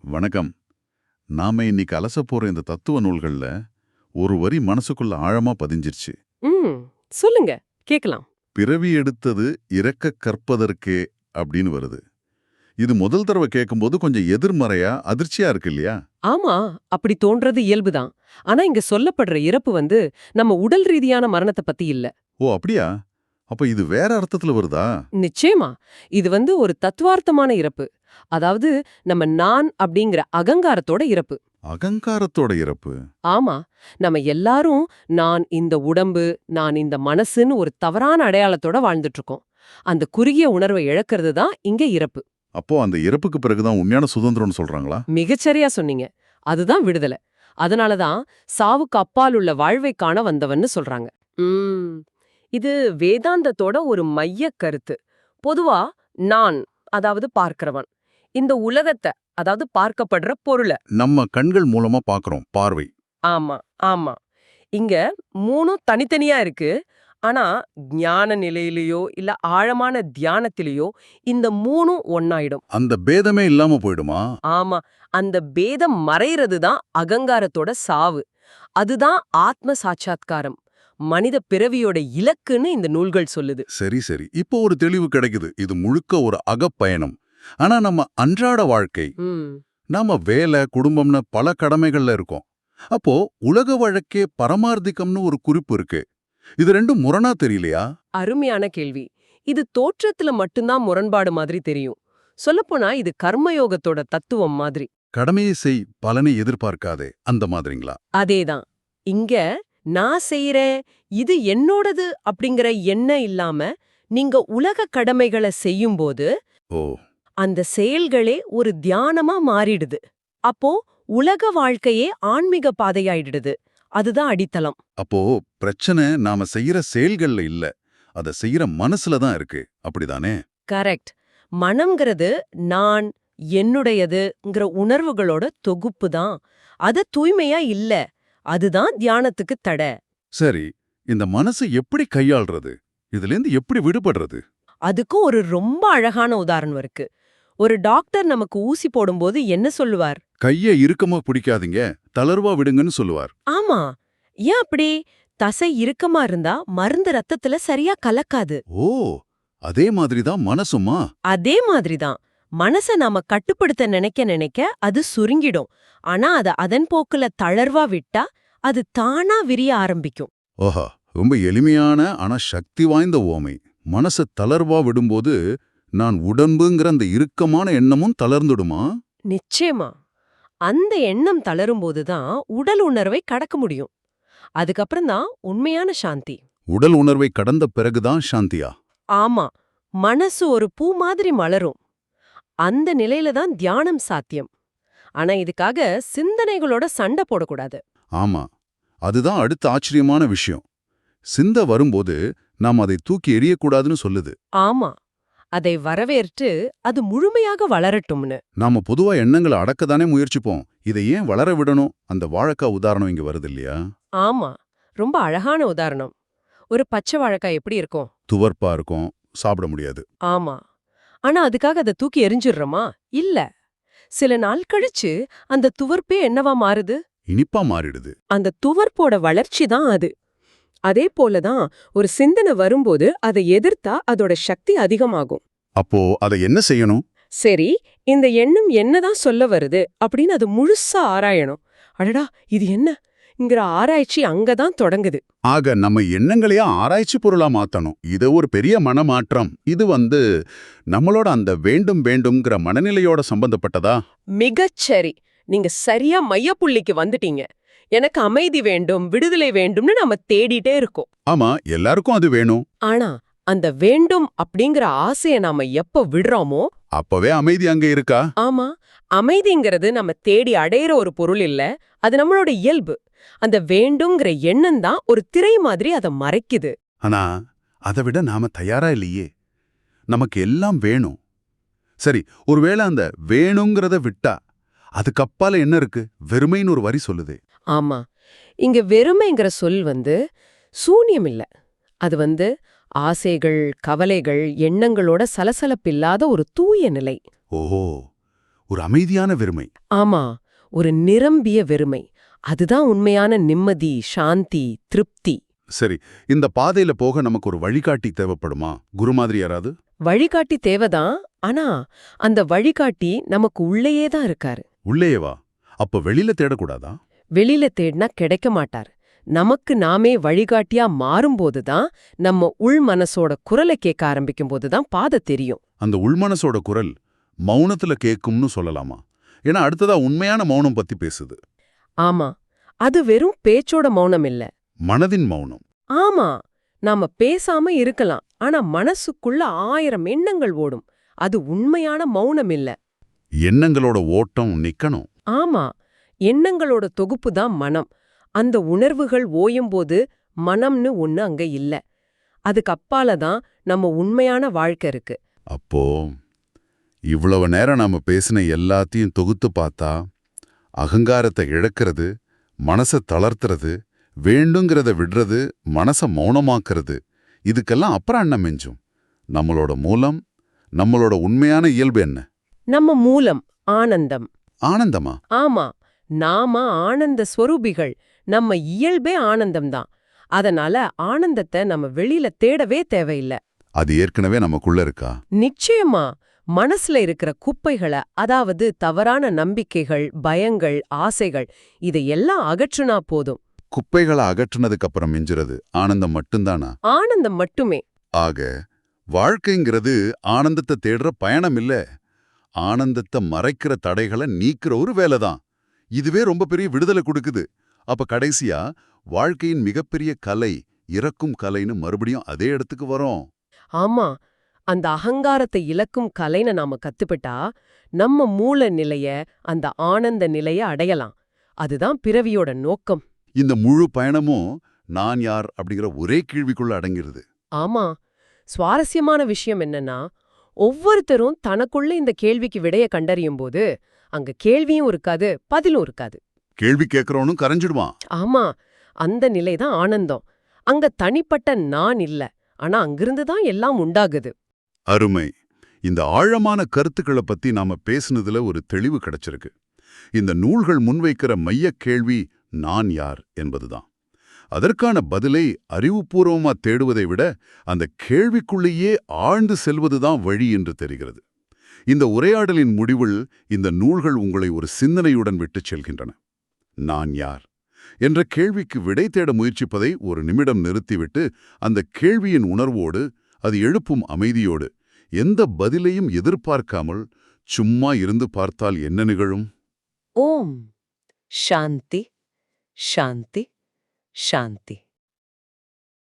வணக்கம். நாம இன்னைக்கு அலச போற இந்த தத்துவ நூல்கள்ல ஒரு வரி மனசுக்குள்ள ஆழமா பதிஞ்சிருச்சு. சொல்லுங்க கேக்கலாம். பிறவி எடுத்தது இறக்க கற்பதற்கே அப்படின்னு வருது. இது முதல் தடவை கேட்கும்போது கொஞ்சம் எதிர்மறையா அதிர்ச்சியா இருக்கு இல்லையா? ஆமா அப்படி தோன்றது இயல்புதான். ஆனா இங்க சொல்லப்படுற இறப்பு வந்து நம்ம உடல் ரீதியான மரணத்தை பத்தி இல்ல. ஓ அப்படியா? அப்ப இது வேற அர்த்தத்துல வருதா? நிச்சயமா. இது வந்து ஒரு தத்துவார்த்தமான இறப்பு. அதாவது நம்ம நான் அப்படிங்கிற அகங்காரத்தோட இறப்பு. அகங்காரத்தோட இறப்பு. ஆமா. நம்ம எல்லாரும் நான் இந்த உடம்பு நான் இந்த மனசுன்னு ஒரு தவறான அடையாளத்தோட வாழ்ந்துட்டு இருக்கோம் அந்த குறுகிய உணர்வை இழக்கிறது தான் இங்க இறப்பு. அப்போ அந்த இறப்புக்கு பிறகுதான் உண்மையான சுதந்திரம்னு சொல்றாங்களா? மிகச்சரியா சொன்னீங்க. அதுதான் விடுதலை. அதனாலதான் சாவுக்கு அப்பால் உள்ள வாழ்வை காண வந்தவன்னு சொல்றாங்க. இது வேதாந்தத்தோட ஒரு மையக் கருத்து. பொதுவா நான் அதாவது பார்க்கிறவன் இந்த உலகத்தை அதாவது பார்க்கப்படுற பொருளை. நம்ம கண்கள் மூலமா பாக்குறோம் பார்வை. ஆமா ஆமா. இங்க மூணும் தனித்தனியா இருக்கு. ஆனா ஞான நிலையிலயோ இல்ல ஆழமான தியானத்திலேயோ இந்த மூணும் ஒன்னாயிடும் அந்த பேதமே இல்லாம போயிடுமா? ஆமா அந்த பேதம் மறைறது தான் அகங்காரத்தோட சாவு. அதுதான் ஆத்ம சாட்சாத்காரம். மனித பிறவியோட இலக்குன்னு இந்த நூல்கள் சொல்லுது. சரி சரி. இப்போ ஒரு தெளிவு கிடைக்குது. இது முழுக்க ஒரு அகப்பயணம். ஆனா நம்ம அன்றாட வாழ்க்கை நாம வேலை குடும்பம்னு பல கடமைகள்ல இருக்கோம். அப்போ உலக வழக்கே பரமார்த்திகம்னு ஒரு குறிப்பு இருக்கு. இது ரெண்டும் முரணா தெரியலையா? அருமையான கேள்வி. இது தோற்றத்துல மட்டும்தான் முரண்பாடு மாதிரி தெரியும். சொல்லப்போனா இது கர்மயோகத்தோட தத்துவம் மாதிரி. கடமையை செய் பலனை எதிர்பார்க்காதே. அந்த மாதிரிங்களா? அதேதான். இங்க நான் செய்யறேன் இது என்னோடது அப்படிங்கிற எண்ணம் இல்லாம நீங்க உலக கடமைகளை செய்யும்போது ஓ. அந்த செயல்களே ஒரு தியானமா மாறிடுது. அப்போ உலக வாழ்க்கையே ஆன்மீக பாதையாயிடுது. அதுதான் அடித்தளம். அப்போ பிரச்சனை நாம செய்யற செயல்கள்ல இல்ல. அத செய்யற மனசுல தான் இருக்கு. அப்படிதானே? கரெக்ட். மனம்ங்கிறது நான் என்னுடையதுங்கிற உணர்வுகளோட தொகுப்பு தான். அது தூய்மையா இல்ல. அதுதான் தியானத்துக்கு தடை. சரி இந்த மனசை எப்படி கையாள்றது? இதுல இருந்து எப்படி விடுபடுறது? அதுக்கும் ஒரு ரொம்ப அழகான உதாரணம் இருக்கு. ஒரு டாக்டர் நமக்கு ஊசி போடும்போது என்ன சொல்லுவார்? கைய இறுக்கமா பிடிக்காதீங்க தளர்வா விடுங்கன்னு சொல்லுவார். ஆமா. ஏன் அப்படி? தசை இறுக்கமா இருந்தா மருந்து ரத்தத்துல சரியா கலக்காது. ஓ அதே மாதிரிதான் மனசுமா? அதே மாதிரிதான். மனச நாம கட்டுப்படுத்த நினைக்க நினைக்க அது சுருங்கிடும். ஆனா அத அதன் போக்குல தளர்வா விட்டா அது தானா விரிய ஆரம்பிக்கும். ஓஹா ரொம்ப எளிமையான ஆனா சக்தி வாய்ந்த ஓமை. மனச தளர்வா விடும்போது நான் உடம்புங்கிற அந்த இறுக்கமான எண்ணமும் தளர்ந்துடுமா? நிச்சயமா. அந்த எண்ணம் தளரும்போது தான் உடல் உணர்வை கடக்க முடியும். அதுக்கப்புறம் தான் உண்மையான சாந்தி. உடல் உணர்வை கடந்த பிறகுதான் சாந்தியா? ஆமா. மனசு ஒரு பூ மாதிரி மலரும். அந்த நிலையில தான் தியானம் சாத்தியம். ஆனா இதுக்காக சிந்தனைகளோட சண்டை போடக்கூடாது. ஆமா. அதுதான் அடுத்த ஆச்சரியமான விஷயம். சிந்த வரும்போது நாம் அதை தூக்கி எறியக்கூடாதுன்னு சொல்லுது. ஆமா. அதை வரவேற்று அது முழுமையாக வளரட்டும்னு. நாம பொதுவா எண்ணங்களை அடக்கத்தானே முயற்சிப்போம். இதை ஏன் வளர விடணும்? அந்த வாழைக்காய் உதாரணம் இங்க வருது இல்லையா? ஆமா. ரொம்ப அழகான உதாரணம். ஒரு பச்சை வாழைக்காய் எப்படி இருக்கும்? துவர்ப்பா இருக்கும். சாப்பிட முடியாது. ஆமா. ஆனா அதுக்காக அதை தூக்கி எரிஞ்சிடுறோமா இல்ல. சில நாள் கழிச்சு அந்த துவர்ப்பே என்னவா மாறுது? இனிப்பா மாறிடுது. அந்த துவர்ப்போட வளர்ச்சி தான் அது. அதே போலதான் ஒரு சிந்தனை வரும்போது அதை எதிர்த்தா அதோட சக்தி அதிகமாகும். அப்போ அதை என்ன செய்யணும்? சரி இந்த எண்ணம் என்னதான் சொல்ல வருது அப்படின்னு அது முழுசா ஆராயணும். அடடா இது என்ன? இங்கிற ஆராய்ச்சி அங்கதான் தொடங்குது. ஆக நம்ம எண்ணங்களையே ஆராய்ச்சி பொருளா மாத்தணும். இது ஒரு பெரிய மனமாற்றம். இது வந்து நம்மளோட அந்த வேண்டும் வேண்டும்ங்கிற மனநிலையோட சம்பந்தப்பட்டதா? மிகச்சரி. நீங்க சரியா மையப்புள்ளிக்கு வந்துட்டீங்க. எனக்கு அமைதி வேண்டும் விடுதலை வேண்டும்னு நம்ம தேடிட்டே இருக்கோம். ஆமா எல்லாருக்கும் அது வேணும். ஆனா அந்த வேண்டும் அப்படிங்கிற ஆசைய நாம எப்ப விடுறோமோ? அப்பவே அமைதி அங்க இருக்கா? ஆமா அமைதிங்கிறது நம்ம தேடி அடையிற ஒரு பொருள் இல்ல. அது நம்மளோட இயல்பு. அந்த வேண்டுங்கிற எண்ணம் தான் ஒரு திரை மாதிரி அதை மறைக்குது. ஆனா அதை விட நாம தயாரா இல்லையே. நமக்கு எல்லாம் வேணும். சரி ஒருவேளை அந்த வேணுங்கிறத விட்டா அதுக்கப்பால என்ன இருக்கு? வெறுமைன்னு ஒரு வரி சொல்லுதே. ஆமா. இங்க வெறுமைங்கிற சொல் வந்து சூன்யம் இல்ல. அது வந்து ஆசைகள் கவலைகள் எண்ணங்களோட சலசலப்பில்லாத ஒரு தூய நிலை. ஓஹோ ஒரு அமைதியான வெறுமை. ஆமா ஒரு நிரம்பிய வெறுமை. அதுதான் உண்மையான நிம்மதி சாந்தி திருப்தி. சரி இந்த பாதையில போக நமக்கு ஒரு வழிகாட்டி தேவைப்படுமா? குரு மாதிரி யாராவது? வழிகாட்டி தேவைதான் ஆனா அந்த வழிகாட்டி நமக்கு உள்ளேயே தான் இருக்காரு. உள்ளேயேவா அப்ப வெளியில தேடக்கூடாதா? வெளியில தேடினா கிடைக்க மாட்டார். நமக்கு நாமே வழிகாட்டியா மாறும்போது தான் நம்ம உள் மனசோட குரலை கேட்க ஆரம்பிக்கும் போது தான் பாதை தெரியும். அந்த உள்மனசோட குரல் மௌனத்துல கேட்கும்னு சொல்லலாமா? ஏன்னா அடுத்ததா உண்மையான மௌனம் பத்தி பேசுது. ஆமா. அது வெறும் பேச்சோட மௌனம் இல்ல. மனதின் மௌனம். ஆமா. நாம பேசாம இருக்கலாம். ஆனா மனசுக்குள்ள ஆயிரம் எண்ணங்கள் ஓடும். அது உண்மையான மௌனம் இல்ல. எண்ணங்களோட ஓட்டம் நிக்கணும். ஆமா. எண்ணங்களோட தொகுப்பு தான் மனம். அந்த உணர்வுகள் ஓயும்போது மனம்னு ஒண்ணு அங்க இல்ல. அதுக்கு அப்பால தான் நம்ம உண்மையான வாழ்க்கை இருக்கு. அப்போ இவ்வளவு நேரம் நாம பேசின எல்லாத்தையும் தொகுத்து பார்த்தா அகங்காரத்தை இழக்கிறது மனசை தளர்த்துறது வேண்டுங்கிறத விடுறது மனசை மௌனமாக்குறது இதுக்கெல்லாம் அப்புறம் என்ன மிஞ்சும். நம்மளோட மூலம் நம்மளோட உண்மையான இயல்பு என்ன? நம்ம மூலம் ஆனந்தம். ஆனந்தமா? ஆமா நாம ஆனந்த ஸ்வரூபிகள் நம்ம இயல்பே ஆனந்தம்தான் அதனால ஆனந்தத்தை நம்ம வெளியில தேடவே தேவையில்ல. அது ஏற்கனவே நமக்குள்ள இருக்கா? நிச்சயமா. மனசுல இருக்கிற குப்பைகளை அதாவது தவறான நம்பிக்கைகள் பயங்கள் ஆசைகள் இதையெல்லாம் அகற்றுனா போதும். குப்பைகளை அகற்றுனதுக்கு அப்புறம் மிஞ்சுறது ஆனந்தம் மட்டும்தானா? ஆனந்தம் மட்டுமே. ஆக வாழ்க்கைங்கிறது ஆனந்தத்தை தேடுற பயணம் இல்ல. ஆனந்தத்தை மறைக்கிற தடைகளை நீக்கிற ஒரு வேலைதான். இதுவே ரொம்ப பெரிய விடுதலை கொடுக்குது. அப்ப கடைசியா வாழ்க்கையின் மிகப்பெரிய கலை இறக்கும் கலைன்னு மறுபடியும் அதே இடத்துக்கு வரோம். ஆமா அந்த அகங்காரத்தை இழக்கும் கலைன நாம கத்துப்பிட்டா நம்ம மூல நிலைய அந்த ஆனந்த நிலைய அடையலாம். அதுதான் பிறவியோட நோக்கம். இந்த முழு பயணமும் நான் யார் அப்படிங்கிற ஒரே கேள்விக்குள்ள அடங்கிருது. ஆமா. சுவாரஸ்யமான விஷயம் என்னன்னா ஒவ்வொருத்தரும் தனக்குள்ள இந்த கேள்விக்கு விடைய கண்டறியும் போது அங்க கேள்வியும் இருக்காது பதிலும் இருக்காது. கேள்வி கேட்கறவனும் கரைஞ்சிடுவான். ஆமா. அந்த நிலைதான் ஆனந்தம். அங்க தனிப்பட்ட நான் இல்ல. ஆனா அங்கிருந்து தான் எல்லாம் உண்டாகுது. அருமை. இந்த ஆழமான கருத்துக்களை பத்தி நாம பேசுனதுல ஒரு தெளிவு கிடைச்சிருக்கு. இந்த நூல்கள் முன்வைக்கிற மையக் கேள்வி நான் யார் என்பதுதான். அதற்கான பதிலை அறிவுபூர்வமா தேடுவதை விட அந்த கேள்விக்குள்ளேயே ஆழ்ந்து செல்வதுதான் வழி என்று தெரிகிறது. இந்த உரையாடலின் முடிவில் இந்த நூல்கள் உங்களை ஒரு சிந்தனையுடன் விட்டுச் செல்கின்றன. நான் யார்? என்ற கேள்விக்கு விடை தேட முயற்சிப்பதை ஒரு நிமிடம் நிறுத்திவிட்டு அந்த கேள்வியின் உணர்வோடு அது எழுப்பும் அமைதியோடு எந்த பதிலையும் எதிர்பார்க்காமல் சும்மா இருந்து பார்த்தால் என்ன நிகழும்? ஓம். சாந்தி சாந்தி சாந்தி